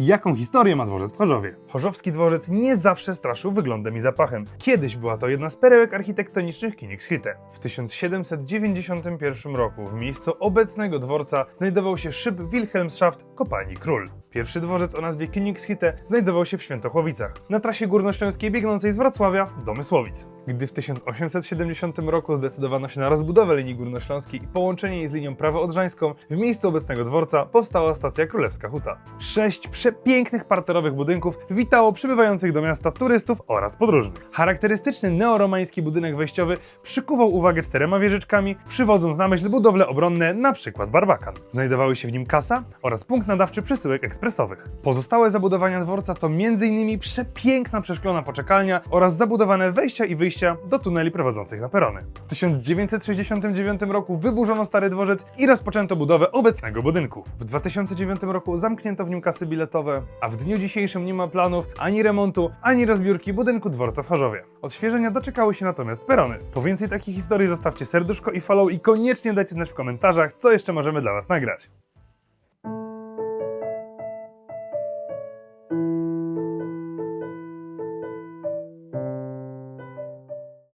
Jaką historię ma dworzec w Chorzowie? Chorzowski dworzec nie zawsze straszył wyglądem i zapachem. Kiedyś była to jedna z perełek architektonicznych Königshütte. W 1791 roku w miejscu obecnego dworca znajdował się szyb Wilhelmshaft kopalni Król. Pierwszy dworzec o nazwie Königshütte znajdował się w Świętochłowicach, na trasie górnośląskiej biegnącej z Wrocławia do Mysłowic. Gdy w 1870 roku zdecydowano się na rozbudowę linii górnośląskiej i połączenie jej z linią prawoodrzańską, w miejscu obecnego dworca powstała stacja Królewska Huta. Sześć przepięknych parterowych budynków witało przybywających do miasta turystów oraz podróżnych. Charakterystyczny neoromański budynek wejściowy przykuwał uwagę czterema wieżyczkami, przywodząc na myśl budowle obronne, np. Barbakan. Znajdowały się w nim kasa oraz punkt nadawczy przesyłek ekspresowych. Pozostałe zabudowania dworca to m.in. przepiękna przeszklona poczekalnia oraz zabudowane wejścia i wyjścia do tuneli prowadzących na perony. W 1969 roku wyburzono stary dworzec i rozpoczęto budowę obecnego budynku. W 2009 roku zamknięto w nim kasy biletowe, a w dniu dzisiejszym nie ma planów ani remontu, ani rozbiórki budynku dworca w Chorzowie. Odświeżenia doczekały się natomiast perony. Po więcej takich historii zostawcie serduszko i follow i koniecznie dajcie znać w komentarzach, co jeszcze możemy dla Was nagrać.